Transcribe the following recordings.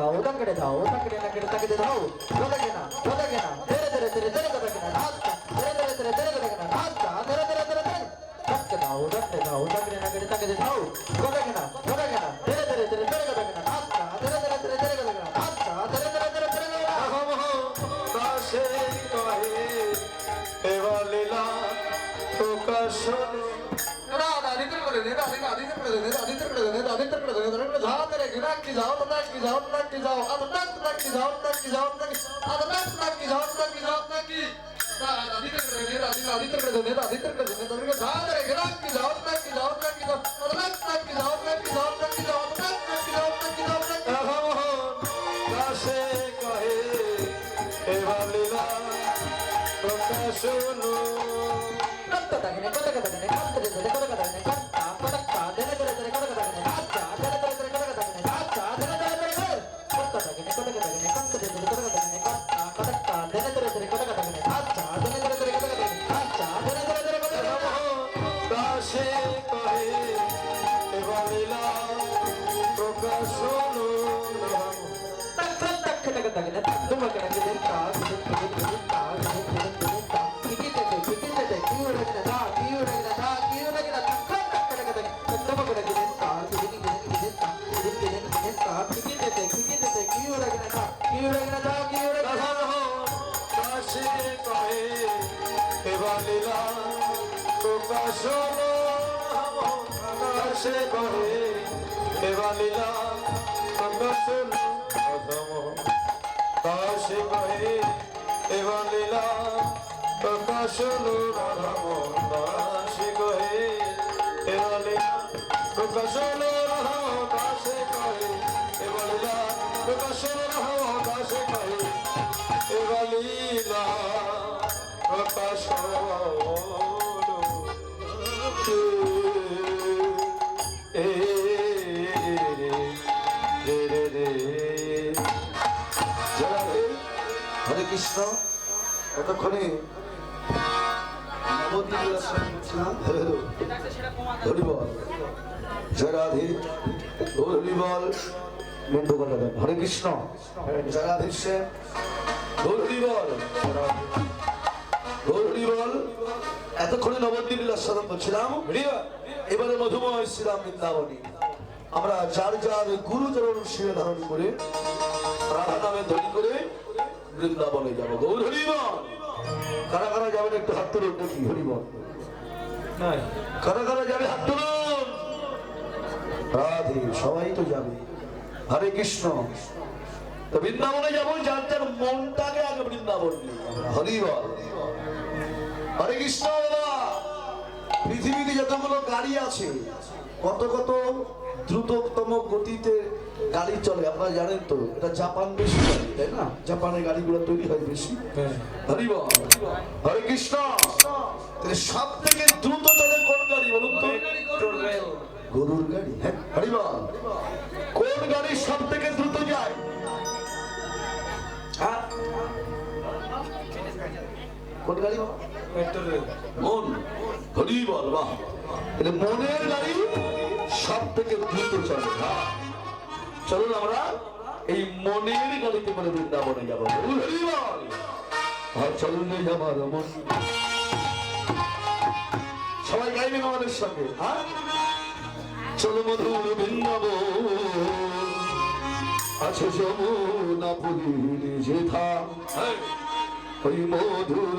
ಧಾವು ದಂಗಡೆ ಧಾವು ದಂಗಡೆ ದಂಗಡೆ ತಗದೆ ಧಾವು प्रधान धरण जाओ तेरे गिरा की जाओ ना की जाओ ना की जाओ अब तक ना की जाओ ना की जाओ ना की अब तक ना की जाओ ना की जाओ ना की आदित्य आदित्य आदित्य आदित्य आदित्य आदित्य आदित्य आदित्य आदित्य आदित्य आदित्य आदित्य आदित्य आदित्य आदित्य आदित्य आदित्य দাসে প্রকাশ রাম দাসে কহে এবার লীলা প্রকাশ রাম দাসে কহে এবার লীলা প্রকাশ এ রে রে রে হরে কৃষ্ণ। হ্যালো হরিবল হরিবল দেন হরে কৃষ্ণ। হরিবল হরিবল এতক্ষণে নবদ্বীপ দর্শন করছিলাম। এবারে মধুময় শ্রীরাম বৃন্দাবনী। আমরা যার যার গুরুচরণ শিরে ধারণ করে রাধা নামে ধরি করে বৃন্দাবনে যাব। গৌর হরিবল কারা কারা যাবেন একটু হাত তুলুন দেখি হরিবল কারা কারা রাধে সবাই তো যাবে। হরে কৃষ্ণ। তো বৃন্দাবনে যাব যার যার মনটাকে আগে বৃন্দাবন নিয়ে যাব। হরিবল হরে কৃষ্ণ বাবা। পৃথিবীতে যতগুলো গাড়ি আছে কত কত দ্রুততম গতিতে গাড়ি চলে। আপনারা জানেন তো এটা জাপান বেশি গাড়ি তাই না? জাপানের গাড়িগুলো তৈরি হয় বেশি। হরিব হরে কৃষ্ণ। সব থেকে দ্রুত চলে কোন গাড়ি বলুন তো? গরুর গাড়ি হ্যাঁ? কোন গাড়ি সব থেকে দ্রুত যায়? হ্যাঁ? কোন গাড়ি? মন। হরি বল বাহ মনের গাড়ি সব থেকে দ্রুত চলে। চলুন আমরা এই মনের গাড়িতে করে বৃন্দাবনে যাব। চলুন আমার মন। সবাই গাইবেন আমাদের সঙ্গে হ্যাঁ? চলো মধুর বৃন্দাব আছে যমুনা পুরীর যেথা। ওই মধুর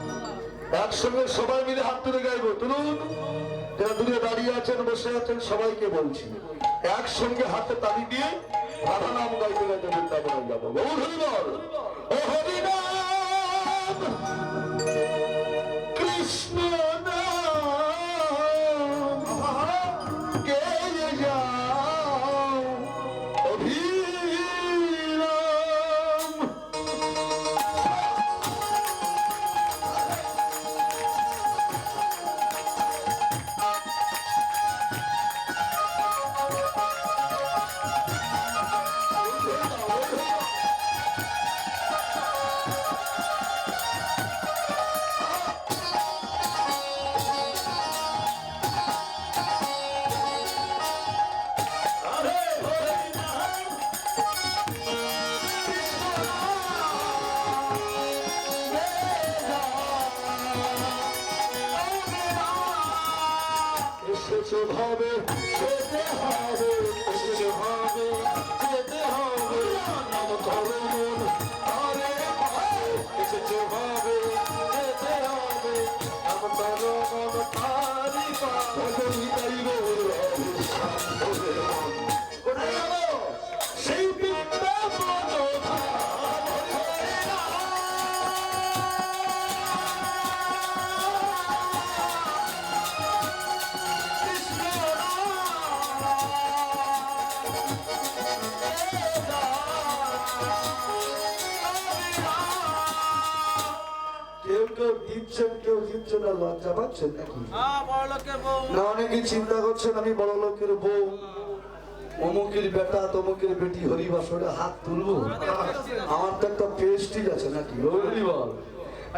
একসঙ্গে সবাই মিলে হাত তুলে গাইবো। তুলুন। যারা দূরে দাঁড়িয়ে আছেন, বসে আছেন, সবাইকে বলছি, একসঙ্গে হাতে তালি দিয়ে রাধা নাম গাইতে গাইতে বৃন্দাবনে যাব। বহু হরিবল। ও হরিনাম। কৃষ্ণ না লজ্জা পাচ্ছেন নাকি না অনেকে চিন্তা করছেন আমি বড় লোকের বউ। অমুকের বেটা তমুকের বেটি হরিবাসরে হাত তুলবো? আমার তো একটা পেস্টিজ আছে নাকি? হরিবল।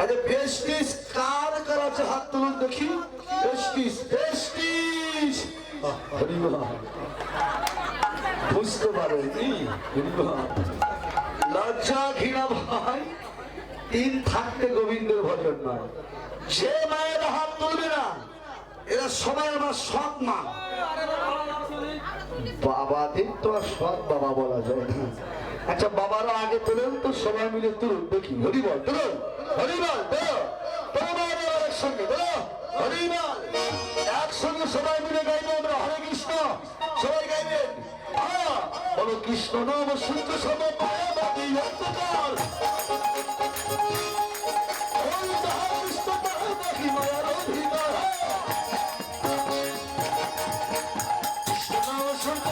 আরে পেস্টিজ কার কার আছে হাত তুলুন দেখি? পেস্টিজ পেস্টিজ হরিবল। বুঝতে পারেনি হরিবল। লজ্জা ঘৃণা ভাই তিন থাকতে গোবিন্দের ভজন নয়। যে মায়ের তুলবে না। এরা সবাই আমার সৎ মা বাবাদের তো আর সৎ বাবা বলা যায় না। আচ্ছা বাবারা আগে তোলেন তো সবাই মিলে তুলুন। দেখি হরিবল তুলুন। হরিবল তো হরিবল একসঙ্গে সবাই মিলে গাইবো আমরা, হরে কৃষ্ণ। সবাই গাইবেন বলো, কৃষ্ণ নাম সূর্য সম পায়া বাদি অন্ধকার।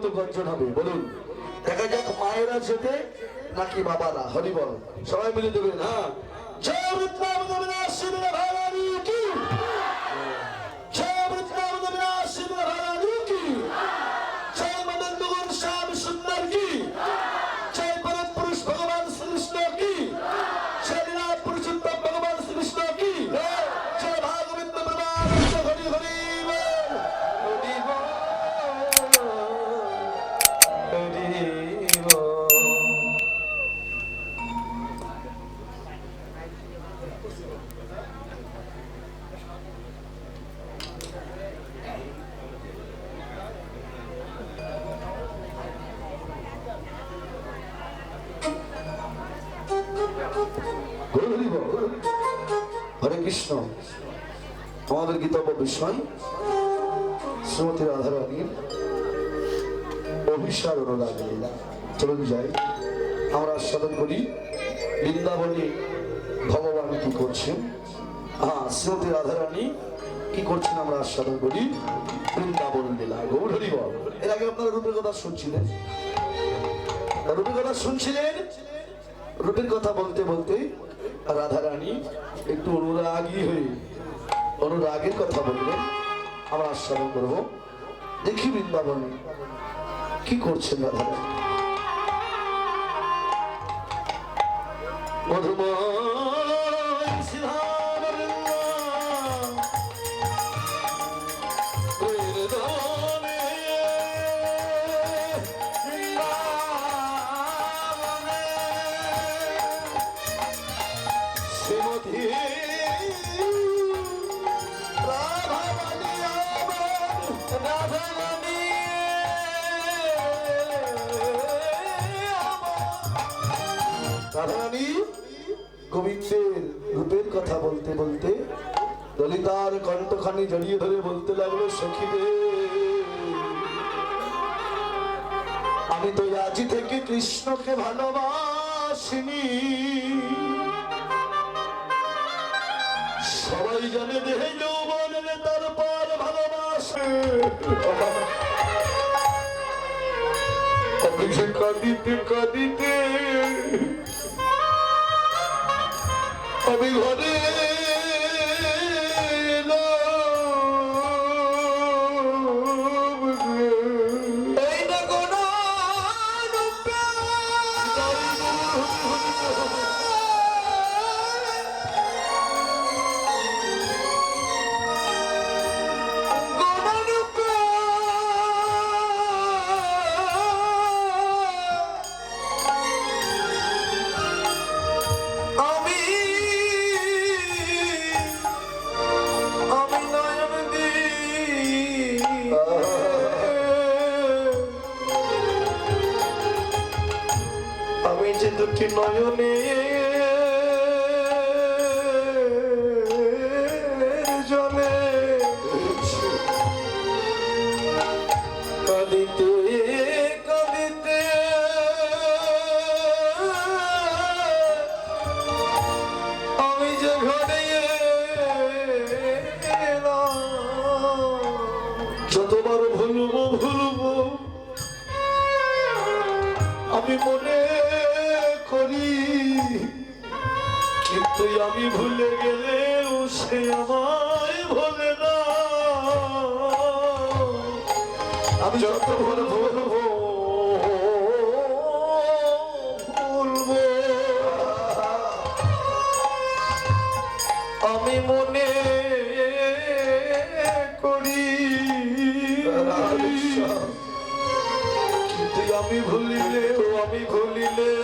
মতো গর্জন হবে, বলুন। দেখা যাক মায়েরা যেতে নাকি বাবারা হরিবল সবাই মিলে দেবেন হ্যাঁ। জয় কৃষ্ণ। আমাদের গীতব্য বিষয়, শ্রীমতী রাধারানীর অভিসার অনুরাগ লীলা। চলুন যাই। আমরা আস্বাদন করি। বৃন্দাবনে ভগবান কি করছেন? হ্যাঁ শ্রীমতী রাধারানী কি করছেন আমরা আস্বাদন করি? বৃন্দাবন লীলা। গৌর হরি বল। এর আগে আপনারা রূপের কথা শুনছিলেন। রূপের কথা শুনছিলেন? রূপের কথা বলতে বলতে রাধারানী একটু অনুরাগী হয়ে অনুরাগের কথা বলবে। আমরা আশ্রম করব। দেখি বৃন্দাবনে কি করছেন রাধারানী। মধুময় আমি তো আজি থেকে কৃষ্ণকে ভালোবাসিনি। সবাই জানে দেহে যৌবন তারপর ভালোবাসে। কাঁদিতে কাঁদিতে। আমি ঘরে আমি ভুলিলে ও আমি ভুলিলে।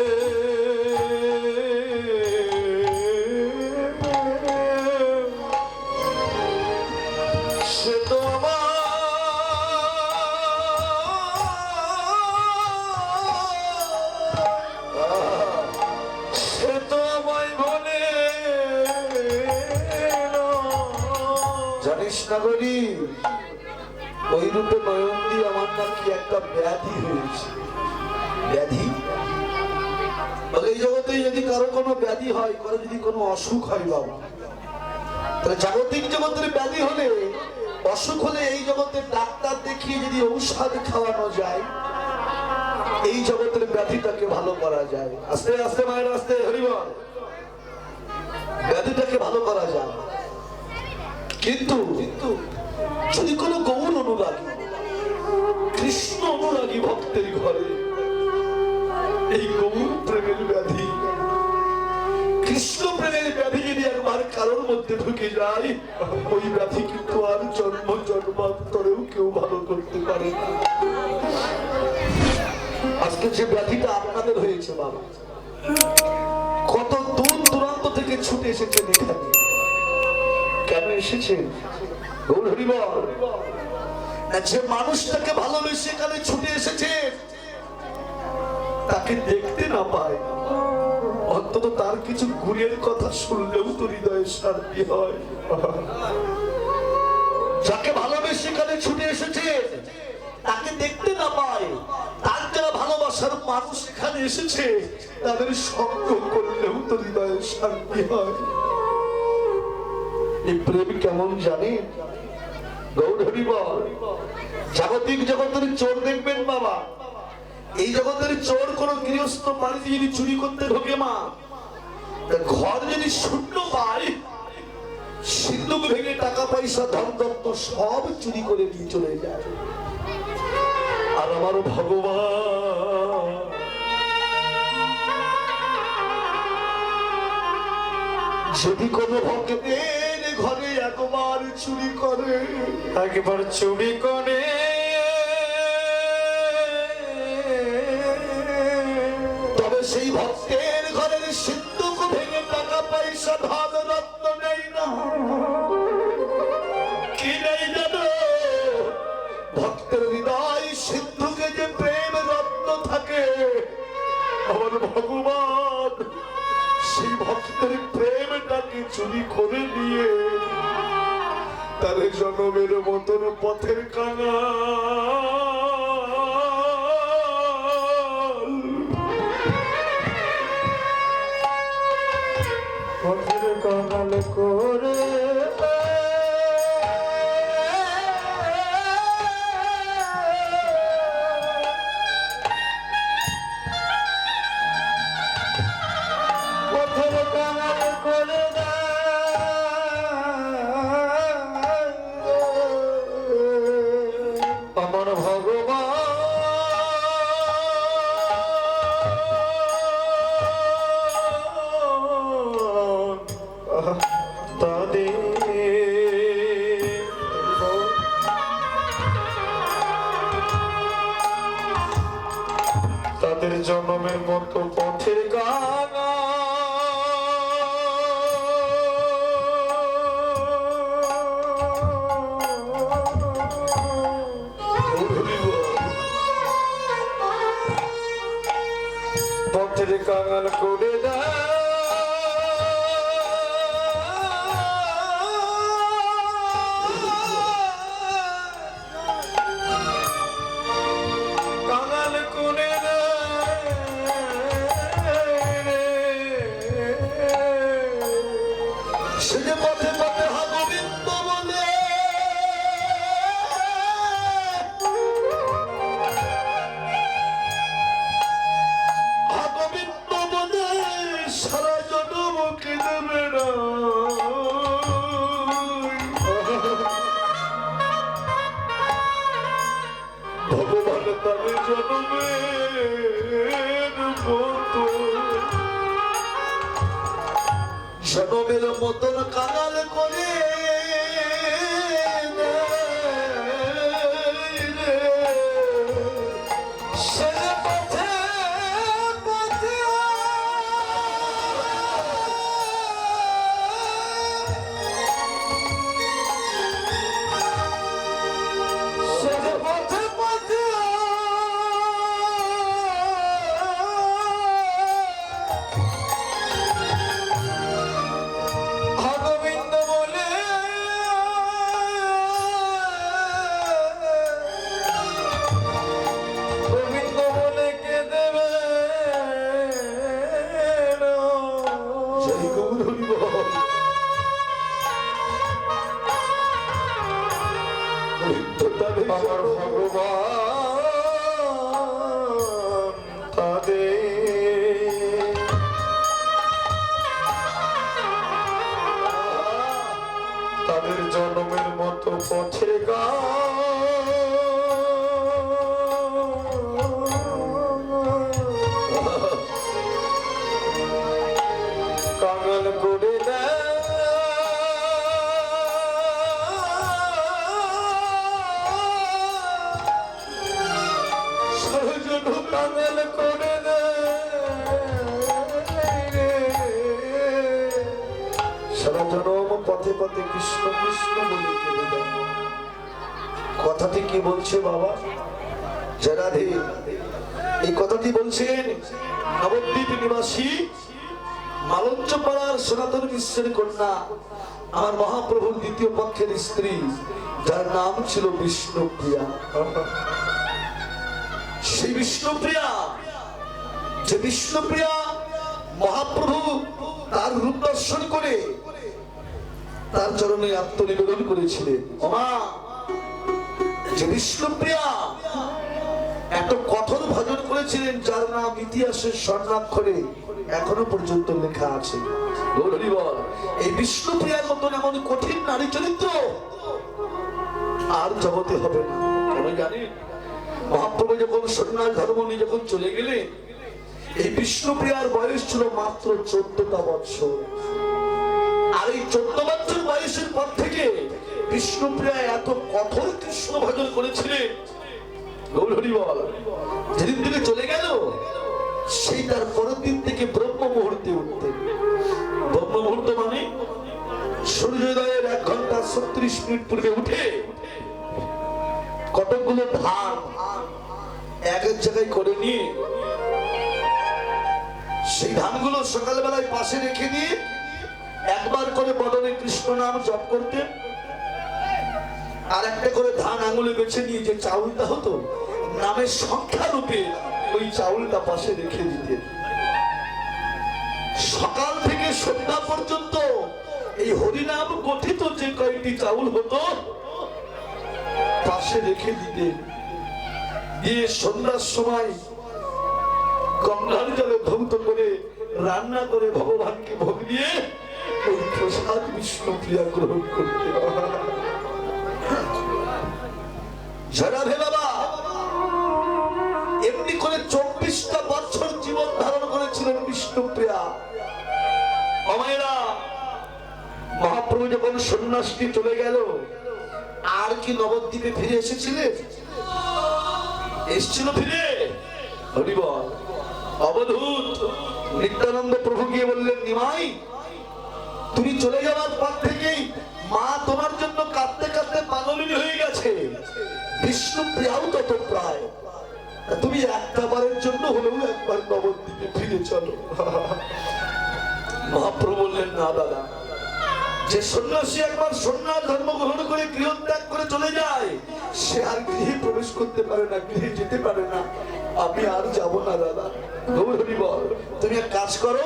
অসুখ হয় বাবা। তাহলে জাগতিক জগতের ব্যাধি হলে অসুখ হলে এই জগতের ডাক্তার দেখিয়ে যদি ঔষধ খাওয়ানো যায়, এই জগতের ব্যাধিটাকে ভালো করা যায়। আস্তে আস্তে মায়ের, আস্তে, হরিবল। ব্যাধিটাকে ভালো করা যায়। কিন্তু কিন্তু যদি কোনো গৌর অনুরাগী, কৃষ্ণ অনুরাগী ভক্তের ঘরে এই গৌর প্রেমের ব্যাধি কৃষ্ণ প্রেমের ব্যাধি যদি একবার কারোর মধ্যে ঢুকে যায়, ওই ব্যাধি কিন্তু আর জন্ম, জন্মান্তরেও কেউ ভালো করতে পারে আজকে যে ব্যাধিটা আপনাদের হয়েছে, বাবা, কত দূর দূরান্ত থেকে ছুটে এসেছেন এখানে। কেন না যে মানুষটাকে ভালোবেসে এখানে ছুটে এসেছে তাকে দেখতে না পায়। অন্তত তার কিছু গুণের কথা শুনলেও তো হৃদয়ে শান্তি হয়। যাকে ভালোবেসে এখানে ছুটে এসেছে, তাকে দেখতে না পায়, তার যারা ভালোবাসার মানুষ এখানে এসেছে, তাদের সঙ্গ করলেও তো হৃদয়ে শান্তি হয়। এই প্রেম কেমন জানেন গৌরী বল, জাগতিক জগতের চোর দেখবেন বাবা। এই জগতের চোর কোন গৃহস্থ বাড়িতে যদি চুরি করতে ঢোকে মা ঘর যদি শূন্য পায়, সিন্ধুক ভেঙে টাকা, পয়সা, ধন দত্ত সব চুরি করে নিয়ে চলে যায়। আর আমার ভগবান যদি কোনো ভক্তের ঘরে একবার চুরি করে, একবার চুরি করে ধন রত্ন নেই না। কি নেই জানো? ভক্তের হৃদয় সিন্ধুকে যে প্রেম রত্ন থাকে আমার ভগবান, সেই ভক্তের প্রেমটাকে চুরি করে নিয়ে তার জনমের মতন পথের কানা কাঙাল করে কাঙাল মতো জনমের মতন কাঙাল করে আমার ভগবান কথাটি কি বলছে বাবা? জরাধে এই কথাটি বলছেন নবদ্বীপ নিবাসী মালঞ্চ পাড়ার সনাতন বিশ্বের কন্যা, আমার মহাপ্রভুর দ্বিতীয় পক্ষের স্ত্রী, যার নাম ছিল বিষ্ণুপ্রিয়া। সেই বিষ্ণুপ্রিয়া, যে বিষ্ণুপ্রিয়া মহাপ্রভু তার রূপ দর্শন করে তার চরণে আত্মনিবেদন করেছিলেন। ওমা যে বিষ্ণুপ্রিয়া এত কঠোর ভজন করেছিলেন যার নাম ইতিহাসের স্বর্ণাক্ষরে এখনও পর্যন্ত লেখা আছে। এই বিষ্ণুপ্রিয়ার মতন এমন কঠিন নারী চরিত্র আর জগতে হবে না। কেন জানেন মহাপ্রভু যখন সন্ন্যাস ধর্ম নিয়ে যখন চলে গেলে এই বিষ্ণুপ্রিয়ার বয়স ছিল মাত্র চোদ্দটা বৎসর আর এই চোদ্দ বছর বয়সের পর থেকে বিষ্ণুপ্রিয়া এত কঠোর কৃষ্ণ ভজন করেছিলেন। গৌর বল যেদিন থেকে চলে গেল, সেই তার পরের দিন থেকে ব্রহ্ম মুহূর্তে উঠতেন। ব্রহ্ম মুহূর্ত মানে সূর্যোদয়ের এক ঘণ্টা ছত্রিশ মিনিট পূর্বে উঠে কতকগুলো ধান এক এক জায়গায় করে নিয়ে সেই ধানগুলো সকালবেলায় পাশে রেখে দিয়ে একবার করে বদলে কৃষ্ণ নাম জপ করতেন। আর একটা করে ধান আঙুলে বেছে নিয়ে যে চাউলটা হতো, নামের সংখ্যা রূপে ওই চাউলটা পাশে রেখে দিতেন। সকাল থেকে সন্ধ্যা পর্যন্ত এই হরিনাম গঠিত যে কয়েকটি চাউল হতো, পাশে রেখে দিতেন। দিয়ে সন্ধ্যার সময় গঙ্গার জলে ধৌত করে রান্না করে ভগবানকে ভোগ দিয়ে ওই প্রসাদ বিষ্ণু ক্রিয়া গ্রহণ করতে এমনি করে চব্বিশটা বছর জীবন ধারণ করেছিলেন মহাপ্রভু যখন চলে গেল, আর কি নবদ্বীপে ফিরে এসেছিলেন এসছিল ফিরে? অবধূত নিত্যানন্দ প্রভু গিয়ে বললেন, নিমাই, তুমি চলে যাওয়ার পর থেকেই একবার নবদ্বীপে ফিরে চলো। মহাপ্রভু বললেন, না দাদা, যে সন্ন্যাসী একবার সন্ন্যাস ধর্ম গ্রহণ করে গৃহত্যাগ করে চলে যায়, সে আর গৃহে প্রবেশ করতে পারে না, গৃহে যেতে পারে না। আমি আর যাব না, দাদা। বল, তুমি এক কাজ করো,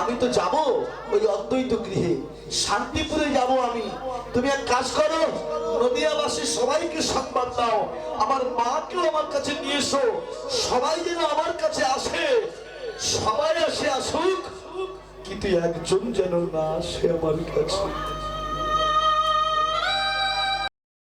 আমি তো যাব ওই অদ্বৈত গৃহে। শান্তিপুরে যাব আমি। তুমি এক কাজ করো, নদিয়াবাসী সবাইকে সংবাদ দাও। আমার মাকেও আমার কাছে নিয়ে এসো। সবাই যেন আমার কাছে আসে, সবাই আসে আসুক, কিন্তু একজন যেন না আসে আমার কাছে।